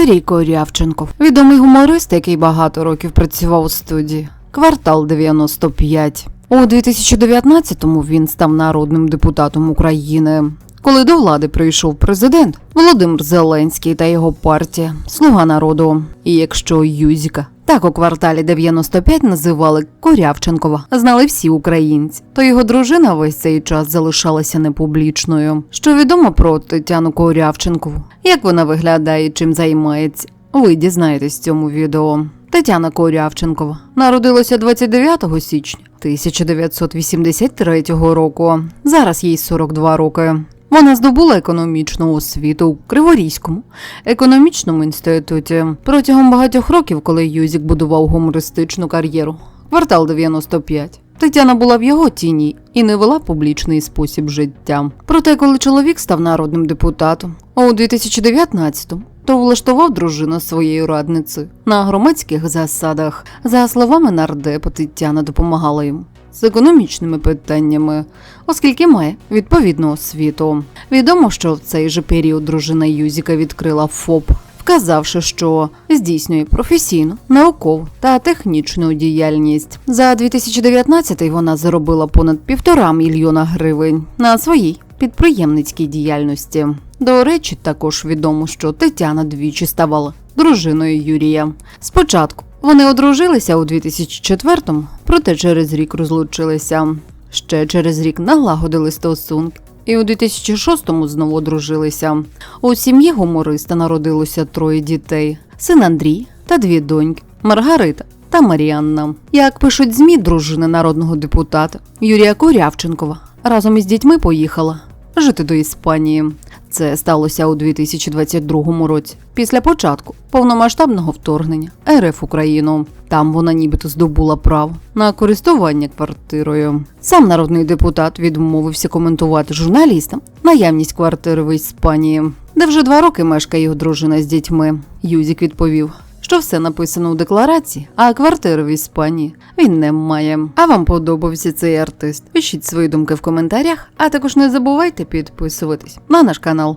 Юрій Корявченко, відомий гуморист, який багато років працював у студії. Квартал 95. У 2019-му він став народним депутатом України. Коли до влади прийшов президент Володимир Зеленський та його партія Слуга народу. І якщо Юзіка так у кварталі 95 називали Корявченкова, знали всі українці, то його дружина весь цей час залишалася непублічною. Що відомо про Тетяну Корявченкову? Як вона виглядає, чим займається? Ви дізнаєтесь в цьому відео. Тетяна Корявченкова народилася 29 січня 1983 року. Зараз їй 42 роки. Вона здобула економічну освіту у Криворізькому економічному інституті. Протягом багатьох років, коли Юзік будував гумористичну кар'єру, квартал 95. Тетяна була в його тіні і не вела публічний спосіб життя. Проте, коли чоловік став народним депутатом у 2019-му, то влаштував дружину своєю радницею на громадських засадах. За словами нардепа, Тетяна допомагала йому з економічними питаннями, оскільки має відповідну освіту. Відомо, що в цей же період дружина Юзіка відкрила ФОП, вказавши, що здійснює професійну, наукову та технічну діяльність. За 2019 вона заробила понад півтора мільйона гривень на своїй підприємницькій діяльності. До речі, також відомо, що Тетяна двічі ставала дружиною Юрія. Спочатку вони одружилися у 2004-му, проте через рік розлучилися. Ще через рік налагодили стосунки. І у 2006-му знову одружилися. У сім'ї гумориста народилося троє дітей: син Андрій та дві доньки Маргарита та Маріанна. Як пишуть ЗМІ, дружина народного депутата Юрія Корявченкова разом із дітьми поїхала жити до Іспанії. Це сталося у 2022 році, після початку повномасштабного вторгнення РФ Україну. Там вона нібито здобула право на користування квартирою. Сам народний депутат відмовився коментувати журналістам наявність квартири в Іспанії, де вже два роки мешкає його дружина з дітьми. Юзік відповів. Що все написано у декларації, а квартири в Іспанії він не має. А вам подобався цей артист? Пишіть свої думки в коментарях, а також не забувайте підписуватись на наш канал.